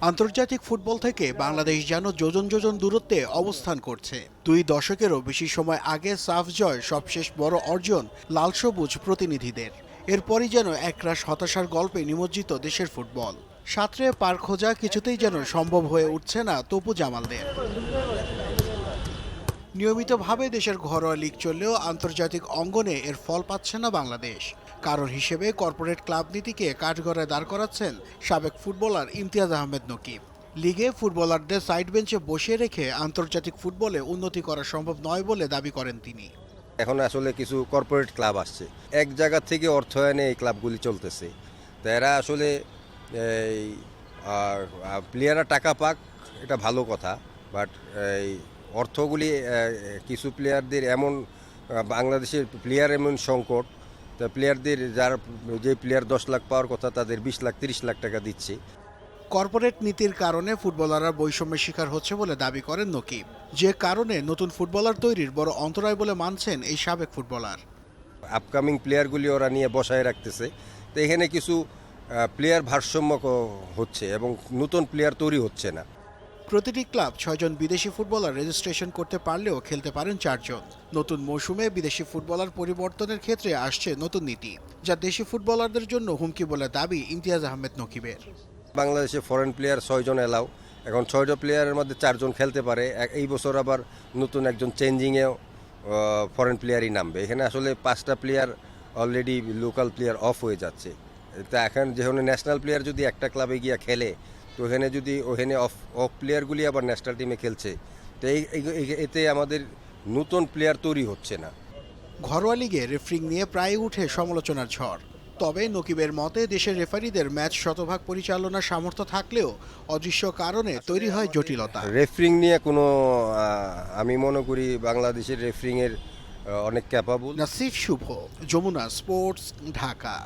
আন্তর্জাতিক ফুটবল থেকে বাংলাদেশ যেন যোজন যোজন দূরত্বে অবস্থান করছে। দুই দশকেরও বেশি সময় আগে সাফ জয় সবশেষ বড় অর্জন লাল সবুজ প্রতিনিধিদের। এরপরই যেন একরাশ হতাশার গল্পে নিমজ্জিত দেশের ফুটবল। সাঁতরে পার খোঁজা কিছুতেই যেন সম্ভব হয়ে উঠছে না তপু জামালদের। নিয়মিতভাবে দেশের ঘরোয়া লিগ চললেও আন্তর্জাতিক অঙ্গনে এর ফল পাচ্ছে না বাংলাদেশ। কারণ হিসেবে কর্পোরেট ক্লাব নীতিকে কাঠগড়ায় দাঁড় করাচ্ছেন সাবেক ফুটবলার ইমতিয়াজ আহমেদ নকিব। লিগে ফুটবলারদের সাইড বেঞ্চে বসিয়ে রেখে আন্তর্জাতিক ফুটবলে উন্নতি করা সম্ভব নয় বলে দাবি করেন তিনি। এখন আসলে কিছু কর্পোরেট ক্লাব আসছে। এক জায়গা থেকে অর্থায়নে এই ক্লাবগুলি চলতেছে। তো এরা আসলে এই প্লেয়াররা টাকা পাক, এটা ভালো কথা। বাট এই অর্থগুলি কিছু প্লেয়ারদের এমন বাংলাদেশের প্লেয়ার এমন সংকট তা প্লেয়ারদের যার যে প্লেয়ার দশ লাখ পাওয়ার কথা তাদের বিশ লাখ তিরিশ লাখ টাকা দিচ্ছে। কর্পোরেট নীতির কারণে ফুটবলাররা বৈষম্যের শিকার হচ্ছে বলে দাবি করেন নকিব। যে কারণে নতুন ফুটবলার তৈরির বড় অন্তরায় বলে মানছেন এই সাবেক ফুটবলার। আপকামিং প্লেয়ারগুলি ওরা নিয়ে বসায় রাখতেছে। তো এখানে কিছু প্লেয়ার ভারসাম্য হচ্ছে এবং নতুন প্লেয়ার তৈরি হচ্ছে না। প্রতিটি ক্লাব ছয়জন বিদেশি ফুটবলার রেজিস্ট্রেশন করতে পারলেও খেলতে পারেন চারজন। নতুন মৌসুমে বিদেশি ফুটবলার পরিবর্তনের ক্ষেত্রে আসছে নতুন নীতি, যা দেশি ফুটবলারদের জন্য হুমকি বলে দাবি ইমতিয়াজ আহমেদ নকিবের। বাংলাদেশে ফরেন প্লেয়ার ছয়জন এলাও এখন ছয়টা প্লেয়ারের মধ্যে চারজন খেলতে পারে। এই বছর আবার নতুন একজন চেঞ্জিংয়েও ফরেন প্লেয়ারই নামবে। এখানে আসলে পাঁচটা player already local player off হয়ে যাচ্ছে। তা এখন যেখানে ন্যাশনাল প্লেয়ার যদি একটা ক্লাবে গিয়া খেলে তো ওখানে যদি ওখানে অফ অফ প্লেয়ারগুলি আবার ন্যাশনাল টিমে খেলছে তো এই এতে আমাদের নতুন প্লেয়ার তৈরি হচ্ছে না। ঘরোয়া লিগে রেফারিং নিয়ে প্রায় উঠে সমালোচনার ঝড়। তবে নকিবের মতে দেশের রেফারিদের ম্যাচ শতভাগ পরিচালনার সামর্থ্য থাকলেও অদৃশ্য কারণে তৈরি হয় জটিলতা। রেফারিং নিয়ে কোনো আমি মনে করি বাংলাদেশের রেফরিংয়ের অনেক ক্যাপাবল নাসিফ শুভ যমুনা স্পোর্টস ঢাকা।